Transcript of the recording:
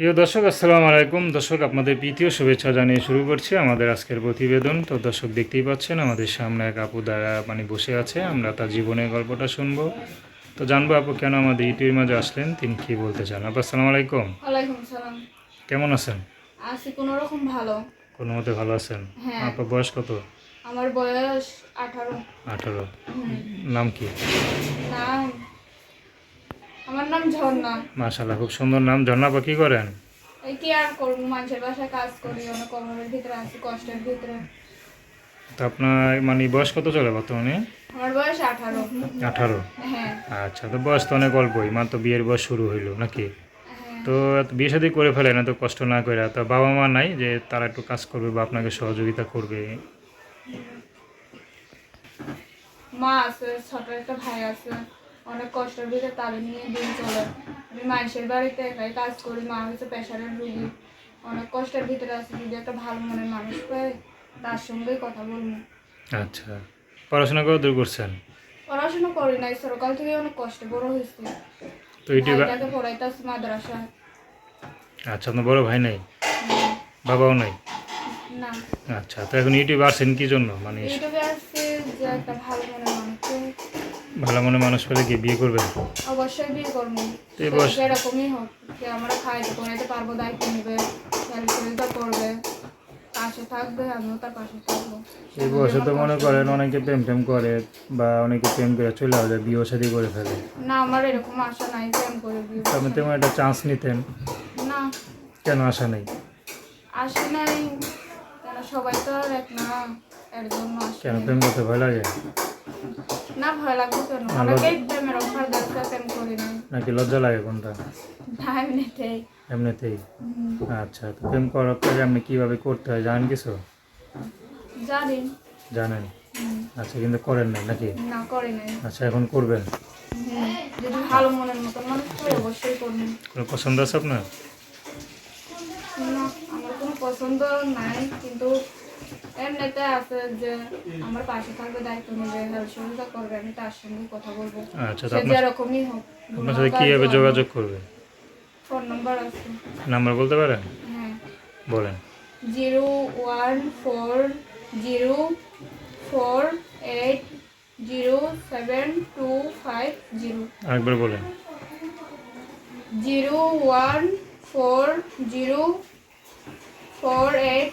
প্রিয় দর্শক আসসালামু আলাইকুম। দর্শক আপনাদের প্রীতীয় শুভেচ্ছা জানিয়ে শুরু করছি আমাদের আজকের প্রতিবেদন। তো দর্শক দেখতেই পাচ্ছেন আমাদের সামনে এক আপু দ্বারা মানে বসে আছে। আমরা তার জীবনের গল্পটা শুনব। তো জানব আপু কেন আমাদের ইউটিউবের মাঝে আসলেন? তিনি কি বলতে চান? আপু আসসালামু আলাইকুম। ওয়ালাইকুম সালাম কেমন আছেন? আছি কোনো রকম ভালো। কোনো মতে ভালো আছেন? হ্যাঁ। আপনার বয়স কত? আমার বয়স আঠারো। আঠারো। নাম কি? নাম আমার নাম ঝর্ণা। মাশাল্লাহ খুব সুন্দর নাম। ঝর্ণা আপা কি করেন? এই কি আর করব মানুষের বাসায় কাজ করি অনেক ভিতরে আছি কষ্টের ভিতরে। তো আপনার মানে বয়স কত চলে বর্তমানে? আমার বয়স আঠারো। আঠারো? হ্যাঁ। আচ্ছা তো বয়স তো অনেক অল্পই মাত্র বিয়ের বয়স শুরু হইল নাকি? হ্যাঁ। তো বিয়ে শাদী করে ফেলেন এত কষ্ট না করে তো বাবা মা নাই যে তারা একটু কাজ করবে বা আপনাকে সহযোগিতা করবে? মা আছে ছোট একটা ভাই আছে। অনেক কষ্টের ভিতরে তাদের নিয়ে দিন চলে। আমি মানুষের বাড়িতে একাই কাজ করি মা হচ্ছে প্রেশারের রুগী। অনেক কষ্টের ভিতরে আছে যদি একটা ভালো মনের মানুষ পাই তার সঙ্গেই কথা বলব। আচ্ছা পড়াশোনা করে দূর করছেন? পড়াশোনা করি নাই সরকার থেকে অনেক কষ্টে বড় হয়েছে। তো ইউটিউবে ভাইটাকে পড়াইতেছে মাদ্রাসা আচ্ছা আপনার বড় ভাই নাই? বাবাও নাই? না। আচ্ছা তো এখন ইউটিউবে আসছেন কি জন্য? মানে ইউটিউবে আসছে যে একটা ভালো মনের মানুষকে ভালো মনে মানুষ পেলে কি বিয়ে করবেন অবশ্যই বিয়ে করব। তো এই বয়স- এরকমই হোক যে আমরা খাইতে পড়াইতে পারব দায়িত্ব নেবে খেলতে করবে পাশে থাকবে আমিও তার পাশে থাকব। এই বয়সে তো মনে করেন অনেকে প্রেম করে বা অনেকে প্রেম করে চলে আসে বিয়ে শাদী করে ফেলে। না আমার এরকম আশা নাই প্রেম করে বিয়ে আপনি তেমন একটা চান্স নিতেন। না। কেন আশা নেই? আসে নাই কেন সবাই তো আর এক না এর জন্য কেন। প্রেম করতে ভয় লাগে? না ভয় লাগবে কেন? অনেকেই প্রেমের অফার দেখছে প্রেম করি নাই। নাকি লজ্জা লাগে কোনটা? না এমনিতেই। এমনিতেই? আচ্ছা তো প্রেম করার পরে আপনি কীভাবে করতে হয় জানেন কিছু? জানি। জানেন? আচ্ছা কিন্তু করেন না নাকি? না করি আচ্ছা এখন করবেন? যদি ভালো মনের মতন মানুষ অবশ্যই করব। কোনো পছন্দ আছে আপনার? না আমার কোনো পছন্দ নাই কিন্তু এমনিতে আছে যে আমার পাশে থাকবে দায়িত্ব নেবে হেল্প সহযোগিতা করবে আমি তার সঙ্গে কথা বলব। আচ্ছা সে যেরকমই হোক আপনার সাথে কীভাবে যোগাযোগ করবে? ফোন নাম্বার আছে। নাম্বার বলতে পারেন? হ্যাঁ। বলেন। Zero one four zero four eight zero seven two five zero. আরেকবার বলেন। Zero one four zero four eight